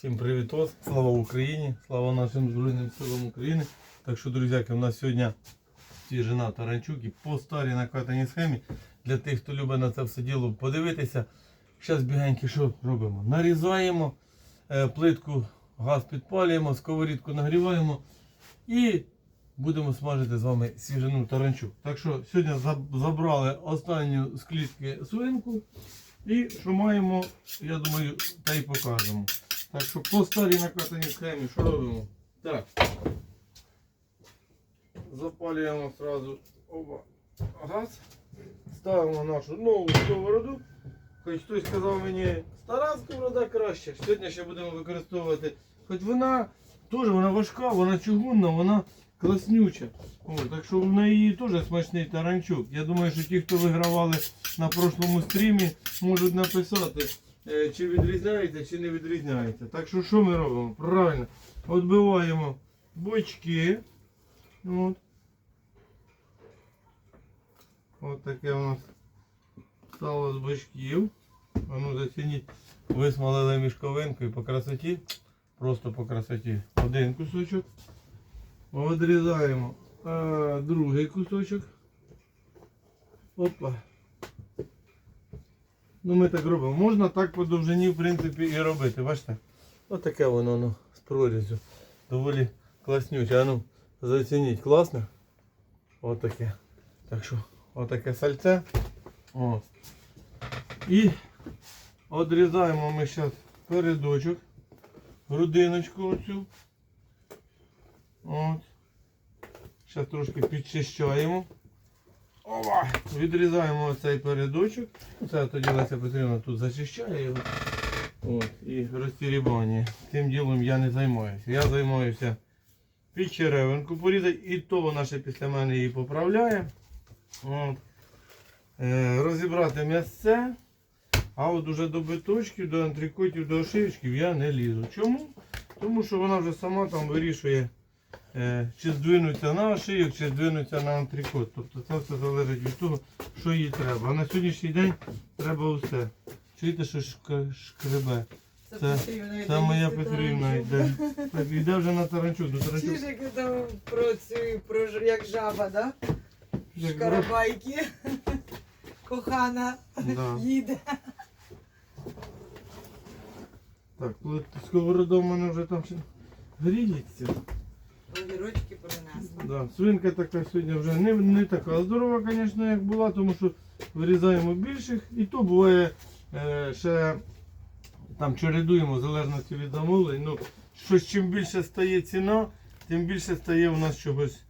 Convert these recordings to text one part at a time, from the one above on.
Всім привітос, слава Україні, слава нашим Збройним силам України. Так що, друзяки, у нас сьогодні свіжина таранчук і по старій накатаній схемі. Для тих, хто любить на це все діло подивитися. Зараз бігеньки що робимо? Нарізаємо, е, плитку газ підпалюємо, сковорідку нагріваємо і будемо смажити з вами свіжину таранчук. Так що сьогодні забрали останню з клітки свинку. І що маємо, я думаю, та й покажемо. Так що по старій накатаній схемі, що робимо? Так. Запалюємо одразу оба газ. Ставимо нашу нову сковороду. Хоч хтось сказав мені, стара сковорода краще. Сьогодні ще будемо використовувати. Хоч вона теж вона важка, вона чугунна, вона класнюча. О, так що в неї теж смачний таранчук. Я думаю, що ті, хто вигравали на прошлому стрімі, можуть написати, чи відрізняється, чи не відрізняється. Так що що ми робимо? Правильно. Відбиваємо бочки. От. От таке у нас стало з бочків. А ну зацініть. Висмалили мішковинкою по красоті. Просто по красоті. Один кусочок. Відрізаємо е, другий кусочок. Опа. Ну ми так робимо. Можна так по довжині, в принципі, і робити. Бачите? Отаке воно ну, з прорізю. Доволі класнюче. А ну, зацініть, класно. Отаке. Так що, отаке сальце. О. І відрізаємо ми зараз передочок, грудиночку оцю. От. Зараз трошки підчищаємо. Ова! Відрізаємо оцей передочок. Це тоді Леся Петрівна тут зачищає його. От, і розтірібання. Цим ділом я не займаюся. Я займаюся під черевинку порізати, і то вона ще після мене її поправляє. От. Е, розібрати м'ясце. А от уже до биточків, до антрикотів, до ошивочків я не лізу. Чому? Тому що вона вже сама там вирішує, чи здвинуться на ошийок, чи здвинуться на антрикот. Тобто це все залежить від того, що їй треба. А на сьогоднішній день треба все. Чуєте, що шкребе? Це- Це моя Петрівна йде. Так, йде вже на таранчук. До таранчук. Чуєш, як там працюю, про як жаба, да? Як Шкарабайки. Кохана Да. їде. Так, коли сковорода в мене вже там ще гріється. Да. Свинка така сьогодні вже не, не така здорова, звісно, як була, тому що вирізаємо більших. І то буває е, ще там чередуємо залежності від замовлень. Ну, щось чим більше стає ціна, тим більше стає у нас чогось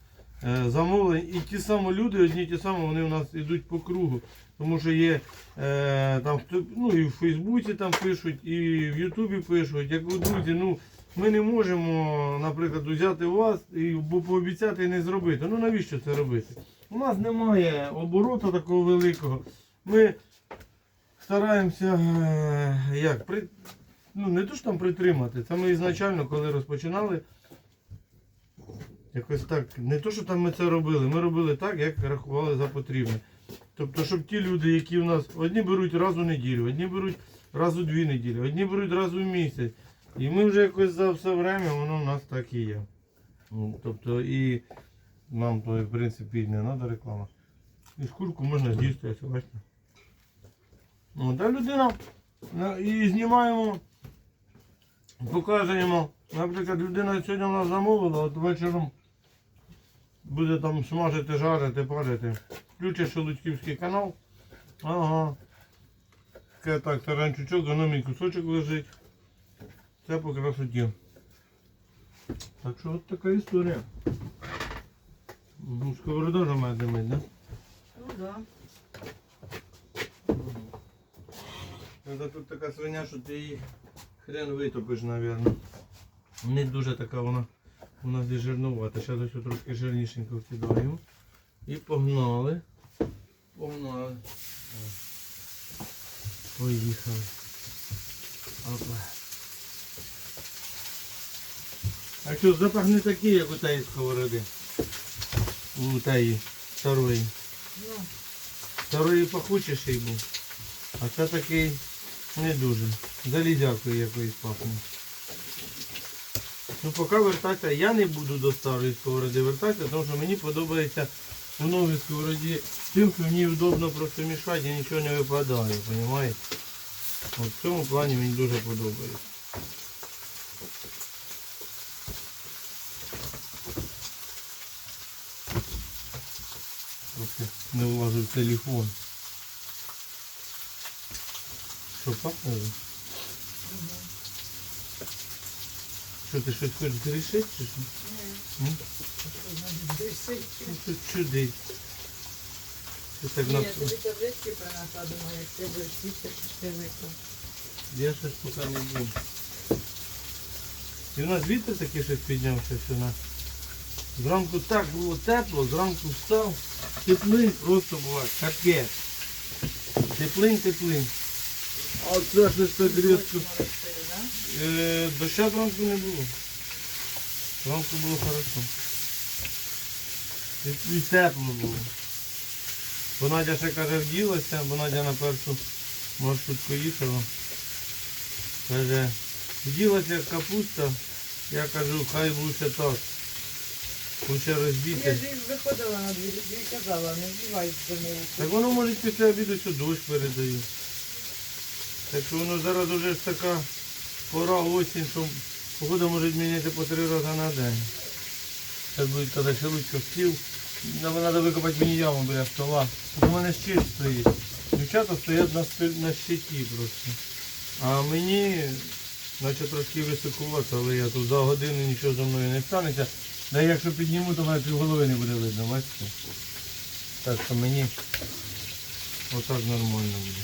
е, замовлень. І ті самі люди, одні ті самі, вони у нас йдуть по кругу. Тому що є е, там, ну, і в Фейсбуці там пишуть, і в Ютубі пишуть, як друзі, ну ми не можемо, наприклад, взяти у вас і пообіцяти не зробити. Ну навіщо це робити? У нас немає обороту такого великого. Ми стараємося е, як, при, ну не то що там притримати. Це ми ізначально, коли розпочинали. Якось так, не то, що там ми це робили, ми робили так, як рахували за потрібне. Тобто, щоб ті люди, які в нас одні беруть раз у неділю, одні беруть раз у дві неділі, одні беруть раз у місяць. І ми вже якось за все время воно у нас так і є. Ну, Тобто і нам то в принципі не треба реклама. І шкурку можна з'їсти, бачите. Ну, та людина і знімаємо, показуємо. Наприклад, людина сьогодні у нас замовила, от вечором буде там смажити, жарити, парити. Включиш Шелудьківський канал. Ага. Так, таранчучок, воно мій кусочок лежить. Це по красоті. Так що от така історія. Ну, Сковорода вже має димить, да? Ну да. Це тут така свиня, що ти її хрен витопиш, мабуть. Не дуже така вона у нас і жирнувата. Зараз ось трошки жирнішенько вкидаємо. І погнали. Погнали. Поїхали. Опа. А що, запах не такий, як у тієї сковороди. У тієї старої. Ну, Старої пахучіший був. А це такий не дуже. Залізякою якоюсь пахне. Ну поки вертатися, я не буду до старої сковороди вертатися, тому що мені подобається у новій сковороді тим, що мені удобно просто мішати і нічого не випадає, розумієте? От в цьому плані мені дуже подобається. Не влазив телефон. Що пахне? вже? Що ти щось хочеш рішити чи що? Ні? Ну, тут чудить. Ти так на... Я тобі таблетки принесла, думаю, як ти будеш сісти, чи ти виклав. Я щось поки не буду. І в нас вітер такий щось піднявся сюди. Зранку так було тепло, зранку встав. Теплинь просто була капець. Теплинь, теплинь. А це щось так різко. Моросили, да? Е, доща зранку не було. Зранку було хорошо. І, тепло було. Бо Надя ще каже вділася, бо Надя на першу маршрутку їхала. Каже, вділася капуста, я кажу, хай лучше так. Лучше Я ж виходила на двір і казала, не вдівай зимову. Так воно може після обіду що дощ передає. Так що воно зараз вже ж така пора осінь, що погода може змінятися по три рази на день. Зараз буде коли шелудько стіл. Нам треба викопати мені яму біля стола. Тут у мене щит стоїть. Дівчата стоять на, на щиті просто. А мені, наче трошки високувато, але я тут за годину нічого зі мною не станеться. Да якщо підніму, то мене півголови не буде видно, бачите? Так що мені отак нормально буде.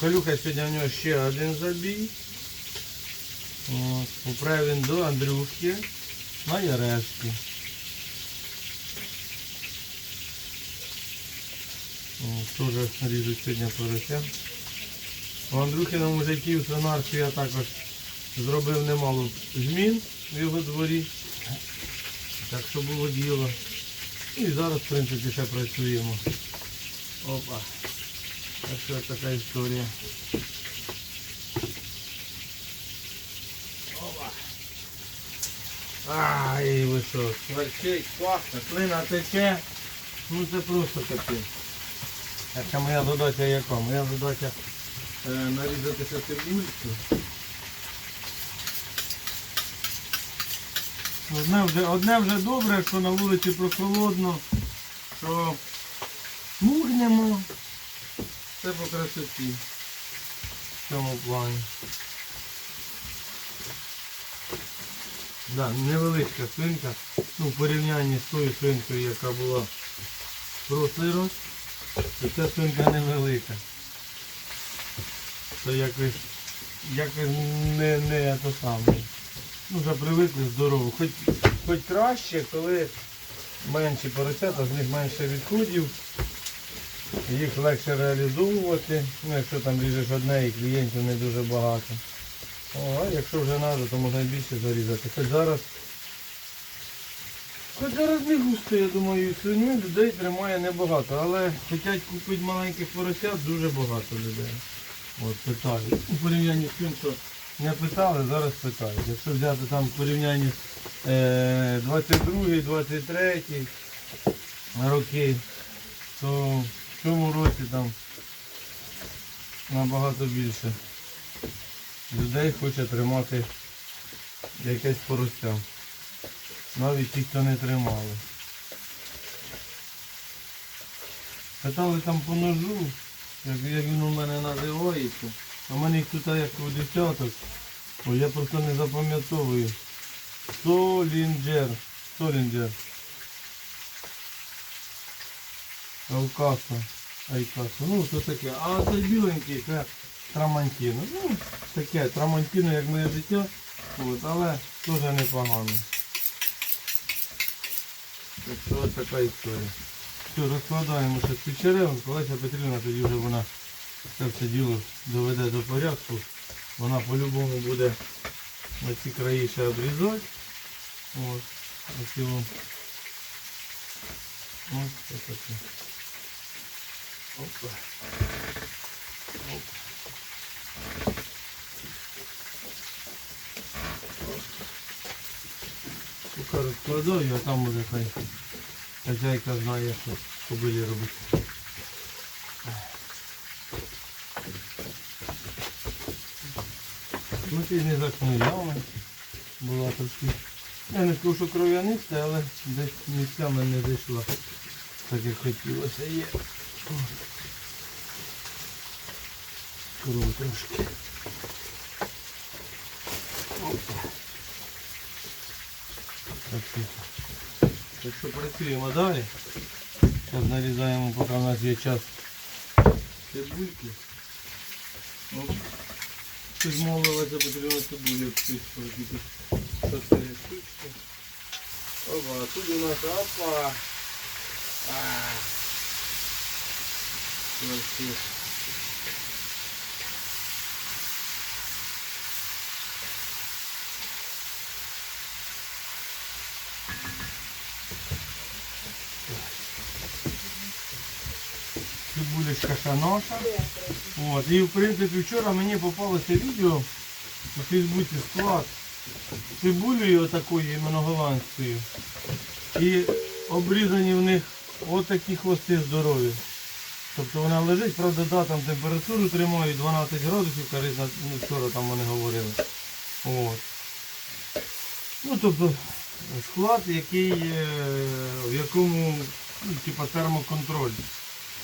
Калюха сьогодні у нього ще один забій. Він до Андрюшки на Ярешки. Теж ріжу сьогодні порося. У Андрюхиному житті в свинарстві я також зробив немало змін в його дворі. Так що було діло. І зараз, в принципі, ще працюємо. Опа. Так що така історія. Ай, ви що, смерчить, пахне, тече. Ну це просто капець. Яка моя задача яка? Моя задача е, нарізати ще цибульку. Одне вже, одне вже добре, що на вулиці прохолодно, що мурнемо. Це по красоті в цьому плані. Да, невеличка свинка, ну, в порівнянні з тою свинкою, яка була в прошлий раз, то ця свинка невелика. То якось, якось не, не то саме. Ну, вже привикли здорово. Хоч, хоч краще, коли менші поросята, з них менше відходів. Їх легше реалізовувати, ну якщо там ріжеш одне і клієнтів не дуже багато. О, якщо вже треба, то можна і більше зарізати. Хоч зараз. Хоч зараз не густо, я думаю, свиню людей тримає небагато, але хочуть купити маленьких поросят дуже багато людей. От питають. У порівнянні з тим, що не питали, зараз питають. Якщо взяти там в порівнянні з е, 22 23 роки, то в цьому році там набагато більше людей хоче тримати якесь порося. Навіть ті, хто не тримали. Питали там по ножу, як, він у мене називається. А в мене їх тут як у десяток. Ой, я просто не запам'ятовую. Солінджер. Солінджер. Алкаса. Айкаса. Ну, це таке. А це біленький, це трамантіно. Ну, таке, трамантіно, як моє життя. От, але теж непогано. Так що ось така історія. Все, розкладаємо ще цю черевинку. Олеся Петрівна тоді вже вона це все діло доведе до порядку, вона по-любому буде на ці краї ще обрізати. От, ось його. Ось таке. Опа. Оп. Розкладаю, а там уже хай хазяйка знає, що кобилі робити. Ну не закнулями. Була трошки. Я не скажу, що кров'яниста, але десь місцями не зайшла. Так як хотілося є. Кров трошки. Так що, так що працюємо далі. Зараз нарізаємо, поки в нас є час цибульки. Оп. Ти змовилася потрібно цибулю чистити. Чотири штучки. Опа, а тут у нас опа. А. Красиво. Цибулечка шаноша. От. І в принципі вчора мені попалося відео у Фейсбуці склад цибулею отакою іменно. І обрізані в них отакі хвости здорові. Тобто вона лежить, правда, да, там температуру тримають 12 градусів, кажуть, на- ну, вчора там вони говорили. От. Ну, тобто склад, який, е, в якому ну, типа термоконтроль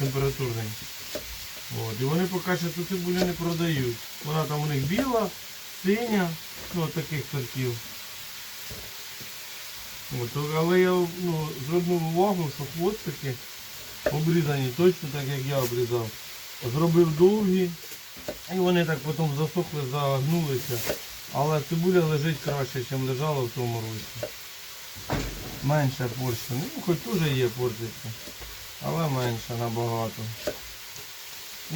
температурний. От. І вони поки що цю цибулю не продають. Вона там у них біла, синя, ну от таких сортів. От, але я ну, звернув увагу, що хвостики обрізані точно так, як я обрізав. Зробив довгі, і вони так потім засохли, загнулися. Але цибуля лежить краще, ніж лежала в тому році. Менше порція. Ну, хоч теж є порція, але менше набагато.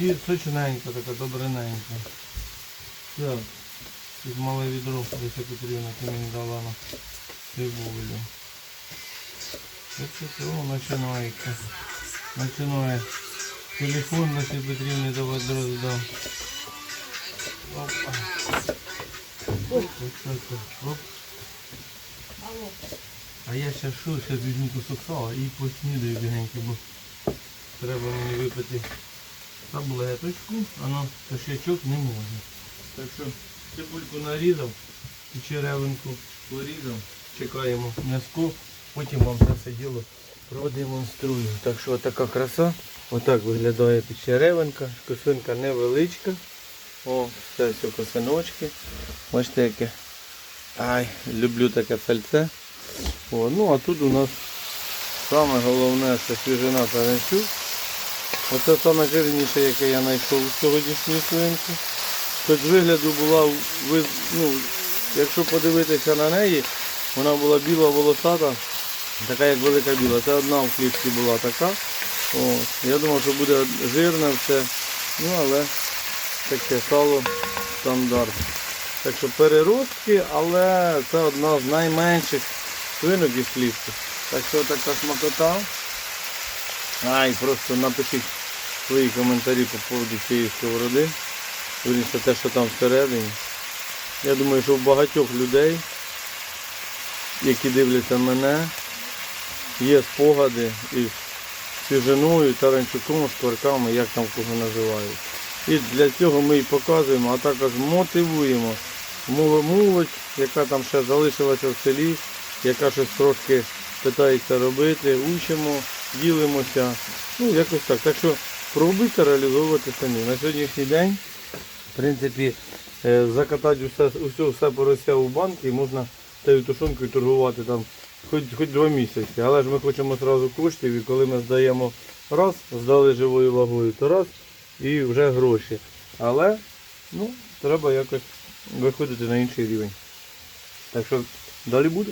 І сочненька така, добриненька. Так, тут мале відро, десь Петрівна ти мені дала на цибулю. Це це о, починається. Починає. Телефон Лесі Петрівни давати дроздам. Опа. Оп. А я ще що, ще візьму кусок сала і поснідаю бігенько, бо треба мені випити таблеточку, а на кошячок не можна. Так що цибульку нарізав і черевинку порізав. Чекаємо м'язко, потім вам це все діло продемонструю. Так що така краса. Отак виглядає підчеревинка. Косинка невеличка. О, це все косиночки. Бачите яке. Ай, люблю таке сальце. О, ну а тут у нас саме головне це свіжина таранчук. Оце саме жирніше, яке я знайшов у сьогоднішній свинці. Хоч вигляду була, ну, якщо подивитися на неї, вона була біла волосата, така як велика біла. Це одна в клітці була така. О, я думав, що буде жирне все, ну але таке сало стандарт. Так що переростки, але це одна з найменших свинок із клітки. Так що така смакота. Ай, просто напишіть свої коментарі по поводу цієї сковороди. Вірніше те, що там всередині. Я думаю, що у багатьох людей, які дивляться мене, є спогади із свіжиною, таранчуком, шкварками, як там кого називають. І для цього ми і показуємо, а також мотивуємо мол- молодь, яка там ще залишилася в селі, яка щось трошки питається робити, учимо, ділимося. Ну, якось так. Так що пробуйте реалізовувати самі. На сьогоднішній день, в принципі, е, закатати усе, усе, все порося у банки і можна тією тушонкою торгувати там хоч, хоч два місяці. Але ж ми хочемо одразу коштів і коли ми здаємо раз, здали живою вагою, то раз і вже гроші. Але ну, треба якось виходити на інший рівень. Так що далі буде.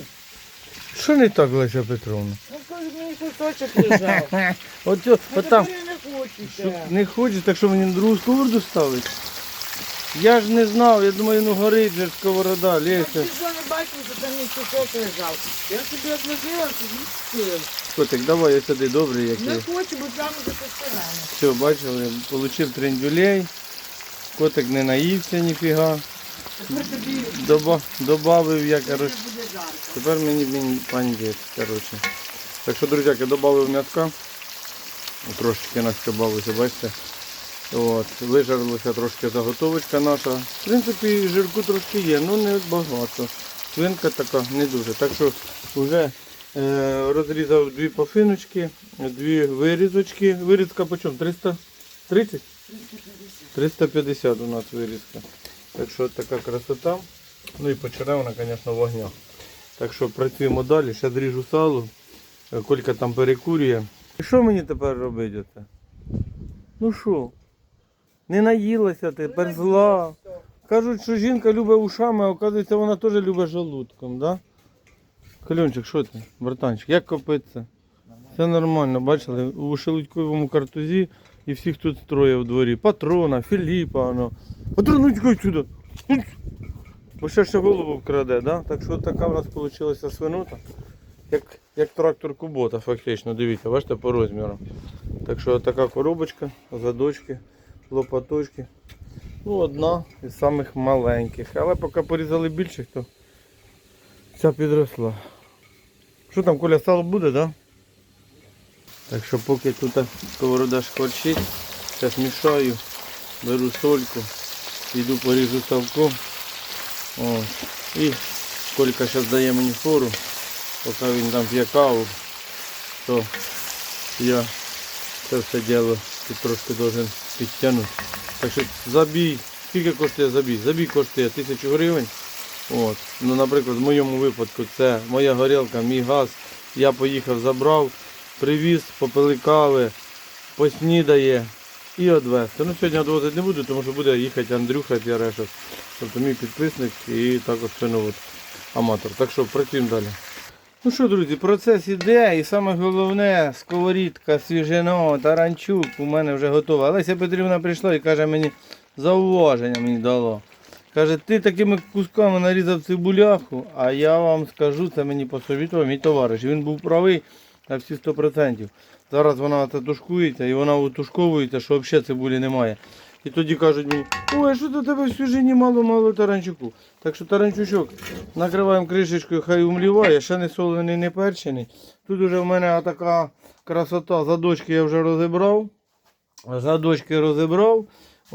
Що не так, Леся Петровна? Ну, коли мені кусочок лежав. От, Ну, от там, тепер я не хочете. Не хочеш, так що мені на другу сковороду ставити? Я ж не знав, я думаю, ну горить же сковорода, Я Леся. ж не бачив, що там мій кусок лежав. Я собі отложила, собі стив. Котик, давай я сюди добрий який. Не хочу, бо прямо за костерами. Все, бачили, получив трендюлей. Котик не наївся ніфіга. Доба, добавив я, коротше. Тепер мені він пандець, коротше. Так що, друзяки, додав м'яска. Трошечки нас добавилося, бачите. От, вижарилася трошки заготовочка наша. В принципі, жирку трошки є, але не багато. Свинка така не дуже. Так що вже е, розрізав дві пафиночки, дві вирізочки. Вирізка по чому? 330? 350 у нас вирізка. Так що така красота. Ну і почеревина, звісно, вогня. Так що працюємо далі, ще дріжу сало. Е, Колька там перекурює. І що мені тепер робити? оце? Ну що? Не наїлася тепер зла. Кажуть, що жінка любить ушами, а оказується вона теж любить желудком, да? Кальончик, що ти, братанчик, як копиться? Все нормально, бачили, у шелудьковому картузі і всіх тут троє в дворі. Патрона, Філіпа, воно. Патрон, ну тікай сюди. Бо ще ще голову вкраде, да? Так що така в нас вийшла свинута. Як, як трактор Кубота, фактично, дивіться, бачите, по розміру. Так що така коробочка, задочки, лопаточки. Ну, одна із самих маленьких. Але поки порізали більших, то ця підросла. Що там, Коля, сало буде, да? Так що поки тут сковорода шкварчить, зараз мішаю, беру сольку, йду поріжу салко. О, і Колька зараз дає мені фору, поки він там п'є каву, то я це все діло тут трошки должен підтягнути. Так що забій, скільки коштує забій? Забій коштує 1000 гривень. От. Ну, наприклад, в моєму випадку це моя горілка, мій газ. Я поїхав, забрав, привіз, попили кави, поснідає і відвезти. Ну, сьогодні відвозити не буду, тому що буде їхати Андрюха Ярешев. Тобто мій підписник і також свиновод аматор. Так що працюємо далі. Ну що, друзі, процес іде і саме головне сковорідка, свіжино, таранчук у мене вже готова. Олеся Петрівна прийшла і каже мені, зауваження мені дало. Каже, ти такими кусками нарізав цибуляху, а я вам скажу, це мені посовітував мій товариш. Він був правий на всі 100%. Зараз вона тушкується і вона утушковується, що взагалі цибулі немає. І тоді кажуть мені, ой, що до тебе в свіжині мало-мало таранчуку. Так що таранчучок накриваємо кришечкою, хай умліває, ще не солений, не перчений. Тут вже в мене така красота, задочки я вже розібрав. Задочки розібрав.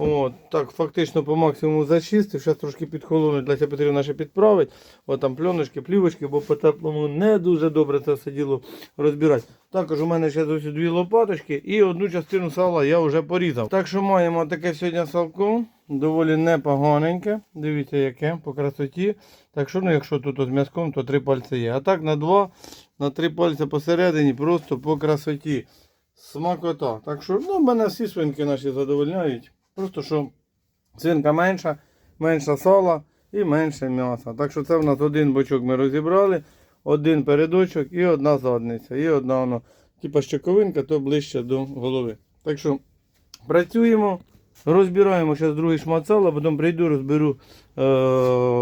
От, так, фактично по максимуму зачистив. Зараз трошки підхолонуть, Леся Петрівна ще підправить. От там пленочки, плівочки, бо по теплому не дуже добре це все діло розбирати. Також у мене ще ось дві лопаточки і одну частину сала я вже порізав. Так що маємо таке сьогодні салко, доволі непоганеньке. Дивіться, яке по красоті. Так що, ну, якщо тут з м'язком, то три пальці є. А так на два, на три пальці посередині, просто по красоті. Смакота. Так що, ну, мене всі свинки наші задовольняють. Просто що свинка менша, менша сала і менше м'яса. Так що це в нас один бочок ми розібрали, один передочок і одна задниця. І одна воно, типа щековинка, то ближче до голови. Так що працюємо, розбираємо зараз другий шмат сала, потім прийду, розберу е-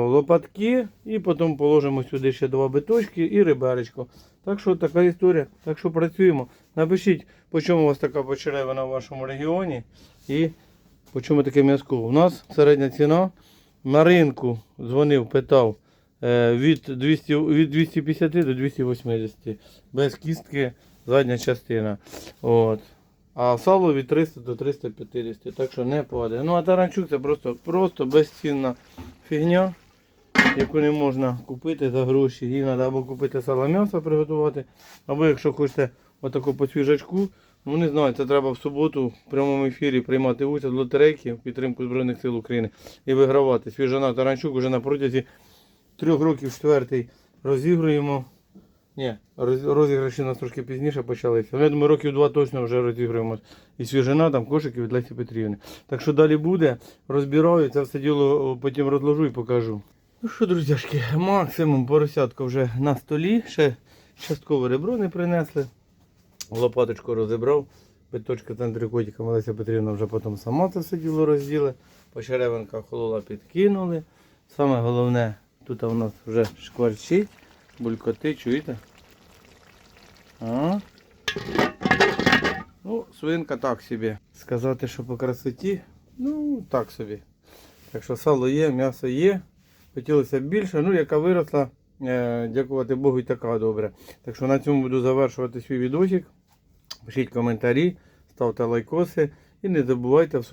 лопатки і потім положимо сюди ще два биточки і риберечко. Так що така історія. Так що працюємо. Напишіть, по чому у вас така почеревина в вашому регіоні. І по чому таке м'язко? У нас середня ціна. На ринку дзвонив, питав е, від, 200, від 250 до 280. Без кістки задня частина. От. А сало від 300 до 350. Так що не падає. Ну а таранчук це просто, просто безцінна фігня, яку не можна купити за гроші. Її треба або купити сало м'ясо приготувати, або якщо хочете отаку по свіжачку, Ну не знаю, це треба в суботу в прямому ефірі приймати участь в лотерейки в підтримку Збройних сил України і вигравати. Свіжана Таранчук вже на протязі трьох років четвертий розігруємо. Ні, розіграші у нас трошки пізніше почалися. Але я думаю, років два точно вже розігруємо. І свіжина, там кошики від Лесі Петрівни. Так що далі буде, розбираю, це все діло потім розложу і покажу. Ну що, друзяшки, максимум поросятка вже на столі. Ще часткове ребро не принесли. Лопаточку розібрав, Биточка з антрикотиком Олеся Петрівна вже потім сама це все діло розділа. По черевинках холола підкинули. Саме головне, тут у нас вже шкварчить, булькоти, чуєте? А? Ну, свинка так собі. Сказати, що по красоті, ну так собі. Так що сало є, м'ясо є. Хотілося б більше, ну яка виросла, е, дякувати Богу, і така добре. Так що на цьому буду завершувати свій відосик. Пишіть коментарі, ставте лайкоси і не забувайте в